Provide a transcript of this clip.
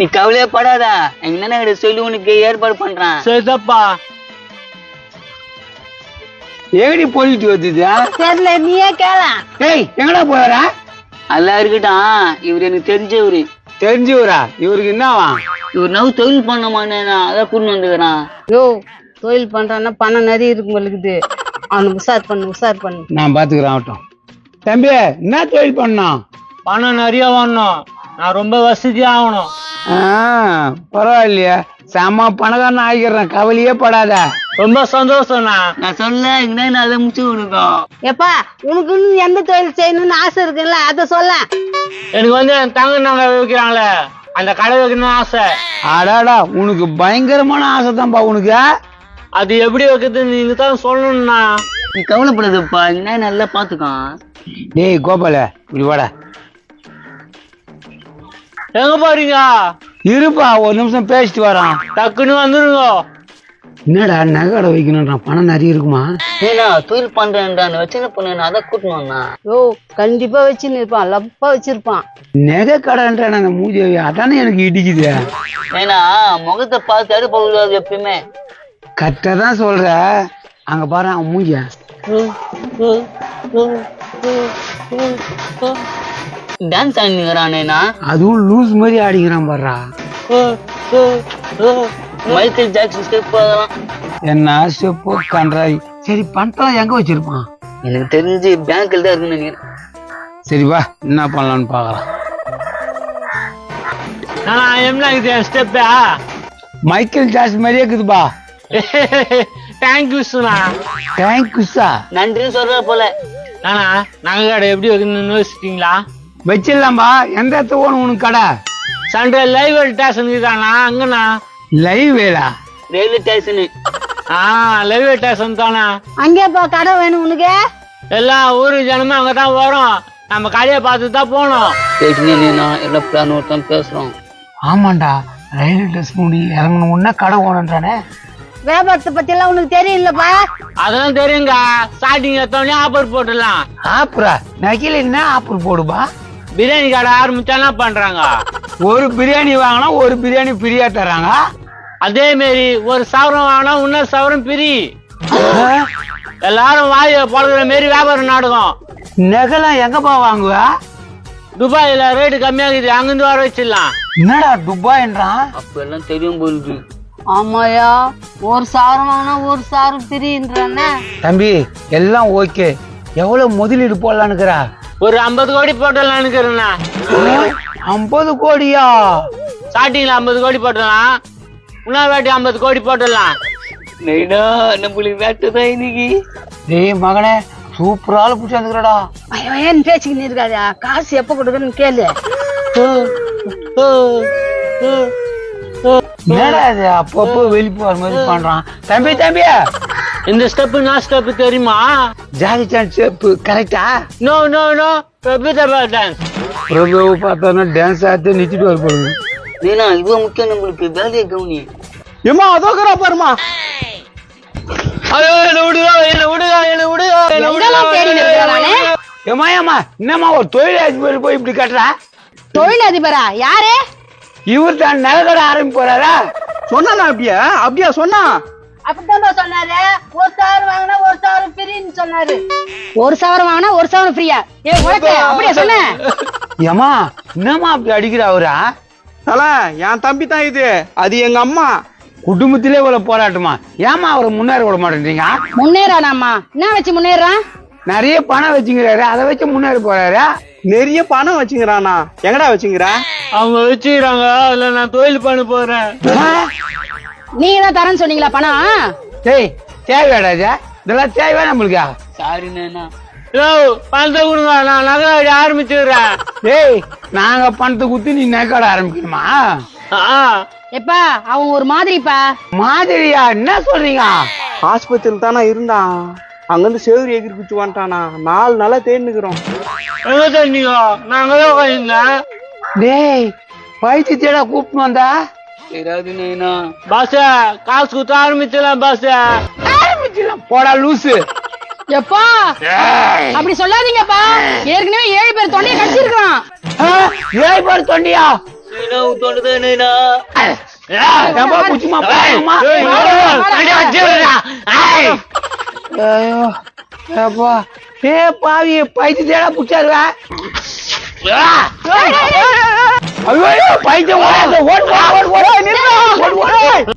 நீ கவலையே படாத எங்க என்ன கிட்ட சொல்லி உனக்கு ஏற்பாடு பண்றேன். சரிதாப்பா. எங்கடி போயிட்டு வருது தெரியல நீயே கேள. ஏய் எங்கடா போறா அதெல்லாம் இருக்கட்டும். இவர் எனக்கு தெரிஞ்சவரு. தெரிஞ்சுவரா? இவருக்கு என்னவா? இவர் நவு தொழில் பண்ண மாட்டேனா? அதான் கூட்டு வந்துக்கிறான். யோ தொழில் பண்றான்னா பணம் நிறைய இருக்கும் இருக்குது. அவனுக்கு உஷார் பண்ணு உஷார் பண்ணு. நான் பாத்துக்கிறேன் ஆகட்டும். தம்பி என்ன தொழில் பண்ணோம் பணம் நிறைய வாங்கணும். நான் ரொம்ப வசதி ஆகணும் பரவாயில்லையே. செம்ம பணக்காரன் ஆகிக்கிறேன் கவலையே படாத. ரொம்ப சந்தோஷம்ண்ணா. நான் சொல்ல நான் அதை முடிச்சு கொடுக்கும் எப்பா உனக்கு இன்னும் எந்த தொழில் செய்யணும்னு ஆசை இருக்குல்ல அதை சொல்ல. எனக்கு வந்து தங்க நகை வைக்கிறாங்களே அந்த கடை வைக்கணும்னு ஆசை. அடாடா உனக்கு பயங்கரமான ஆசை தான்ப்பா உனக்கு. அது எப்படி வைக்கிறது நீங்க தான் சொல்லணும்ண்ணா. நீ கவலைப்படாதப்பா என்ன நல்லா பாத்துக்கான் டேய் கோபால இப்படி வாடா. எங்க போறீங்க? இருப்பா ஒரு நிமிஷம் பேசிட்டு வரோம் டக்குன்னு வந்துருங்க. என்னடா நகை கடை வைக்கணும்ன்றான் பணம் நிறைய இருக்குமா? ஏன்னா தொழில் பண்றேன்டா வச்சுன்னு பொண்ணு அதான் கூட்டணும் வந்தேன் யோ கண்டிப்பா வச்சுன்னு இருப்பான் லப்பா வச்சிருப்பான். நகை கடைன்ற அந்த மூஞ்சி அதானே எனக்கு இடிக்குது. ஏன்னா முகத்தை பார்த்து அடுப்பக்கூடாது எப்பயுமே. கரெக்டா தான் சொல்ற. அங்க பாரு அவன் மூஞ்சிய. டான்ஸ் ஆடினுங்கிறானேனா அதுவும் லூஸ் மாதிரி ஆடிக்கிறான் பாடுறா மைக்கேல் ஜாக்சன் ஸ்டெப் அதெல்லாம். என்ன ஸ்டெப்பு கன்றாய் சரி பணத்தெல்லாம் எங்க வச்சிருப்பான்? எனக்கு தெரிஞ்சு பேங்க்ல தான் இருக்குன்னு நினைக்கிறேன். சரி வா என்ன பண்ணலாம்னு பாக்கலாம் நான் என்ன இது ஸ்டெப்பா மைக்கேல் ஜாஸ் மாதிரியே இருக்குதுப்பா. தேங்க்யூ சுண்ணா தேங்க்யூஸா நன்றின்னு சொல்ற போல. நானா நகை கடை எப்படி வைக்கணும்னு யோசிச்சிட்டீங்களா? வச்சிடலாம்பா. எந்த இடத்துல ஓணும் உனக்கு கடை? சண்டே லைவ் ஸ்டேஷன் இருக்காண்ணா அங்கண்ணா. லைவ் வேலா ரயில்வே ஸ்டேஷனு ஆ லைவ் ஸ்டேஷன் தானே? அங்கேப்பா கடை வேணும் உனக்கு. எல்லா ஊரு ஜனமும் அங்கே தான் வரும். நம்ம கடையை பார்த்து தான் போகணும் பேசினே நான் எல்லாம் பிளான் ஒருத்தன் பேசுறோம் ஆமாண்டா. ரயில்வே ஸ்டேஷன் முடி இறங்கணும். உடனே கடை ஓணுன்றானே வியாபாரத்தை பத்தி எல்லாம் உனக்கு தெரியலப்பா அதெல்லாம் தெரியுங்க ஸ்டார்டிங் எடுத்தோடனே ஆஃபர் போட்டுடலாம். ஆப்புரா நகையில என்ன ஆப்பர் போடுப்பா? பிரியாணி கடை ஆரம்பிச்சா என்ன பண்றாங்க? ஒரு பிரியாணி வாங்கினா ஒரு பிரியாணி ஃப்ரீயா தராங்க. அதே மாரி ஒரு சவரம் வாங்கினா இன்னொரு சவரம் பிரி எல்லாரும் வாய பழகுற மாரி வியாபாரம் நாடகம் நகைலாம் எங்கப்பா வாங்குவ? துபாயில ரேட்டு கம்மியாகுது அங்கிருந்து வர வச்சிடலாம். என்னடா துபாய்ன்றான்? அப்ப எல்லாம் தெரியும் போலுது ஆமாயா ஒரு சாரம் வாங்கினா ஒரு சாரம் பிரின்றானே தம்பி எல்லாம் ஓகே. எவ்வளவு முதலீடு போடலான்னுக்குறா? ஒரு ஐம்பது கோடி போட்டலாம் நினைக்கிறேண்ணா ஐம்பது கோடியா? ஸ்டார்டிங்ல ஐம்பது கோடி போட்டலாம் இன்னொரு வாட்டி ஐம்பது கோடி போட்டுடலாம். நைடா நம்மளுக்கு வேட்டு தான் இன்னைக்கு? டேய் மகனே சூப்பரா ஆளு பிடிச்சாந்துக்கிறடா ஏன் பேச்சுக்கின்னு இருக்காதா? காசு எப்ப கொடுக்குறேன்னு கேளு. என்னடா இது? அப்பப்போ வெளிப்பு வர மாதிரி பண்றான். தம்பி தம்பி! இந்த ஸ்டெப் நான் ஸ்டெப் தெரியுமா? ஜாதி சான் சேப்பு கரெக்டா no no no Prabhudeva dance Prabhu பார்த்தோன்னா டான்ஸ் ஆடுத்து நிறுத்திட்டு வர போகுது. ஏன்னா இது முக்கியம் நம்மளுக்கு. வேலையை கவனி. ஏமா அதோக்கறா பாருமா ஐயோ என்ன விடுங்க என்ன விடுங்க என்ன விடுங்க என்ன நானு. ஏமா ஏமா என்னம்மா ஒரு தொழிலாளி போய் இப்படி கட்டுறா? தொழிலதிபரா? யாரு? இவர் தான் நகைக்கடை ஆரம்பிக்க போறாரா? சொன்னா அப்படியா? அப்படியா சொன்னா? அப்படிதான் சொன்னாரு. ஒரு சவரம் வாங்கினா ஒரு சவரம் ஃப்ரீன்னு சொன்னாரு. ஒரு சவரம் வாங்கினா ஒரு சவரம் ஃப்ரீயா ஏ உனக்கு அப்படியே சொன்ன? ஏமா என்னம்மா அப்படி அடிக்கிற அவரா? தல என் தம்பி தான் இது. அது எங்க அம்மா. குடும்பத்திலே இவ்வளவு போராட்டமா? ஏமா அவரை முன்னேற விட மாட்டேன்றீங்க? முன்னேறானாமா என்ன வச்சு முன்னேறான் நிறைய பணம் வச்சுக்கிறாரு அதை வச்சு முன்னேற போறாரு. நிறைய பணம் வச்சுக்கிறானா எங்கடா வச்சுக்கிறா அவங்க வச்சுக்கிறாங்க. அதுல நான் தொழில் பண்ண போறேன். நீங்க தான் தரேன்னு சொன்னீங்களா பணம்? டேய் தேவையாடா இது? இதெல்லாம் தேவையா நம்மளுக்கு? சாரி நேனா. பணத்தை கொடுங்க. நான் நகை அடி ஆரம்பிச்சுக்கிறேன். டேய் நாங்க பணத்தை குத்தி நீ நகைக்கடை ஆரம்பிக்கணுமா? ஆ. எப்பா அவன் ஒரு மாதிரிப்பா. மாதிரியா? என்ன சொல்றீங்க? ஆஸ்பத்திரியில் தானே இருந்தான் அங்கிருந்து சேவரி எகிரி குச்சி வந்துட்டானா நாலு நாளா தேடினுக்கிறோம். எங்க தண்ணீங்க நாங்க தான் உட்காந்துருந்தேன் டேய் வைத்தியத்தேடா கூப்பிட்டு வந்தா? தெரியாது நேனா பாஸ் காசு கொடுத்து ஆரம்பிச்சிடலாம் பாஸ். ஆரம்பிச்சிடலாம். போடா லூசு. எப்பா? அப்படி சொல்லாதீங்கப்பா. ஏற்கனவே ஏழு பேர் தொண்டையை கடிச்சிருக்கான் ஆ, ஏய் பாரு தொண்டியா? பாவி பைத்தியத்தேடா புடிச்சாருவா? ஐயோ பைத்தியம் ஓடாத ஓடு ஓடு ஓடு ஓடு ஓடு ஓடு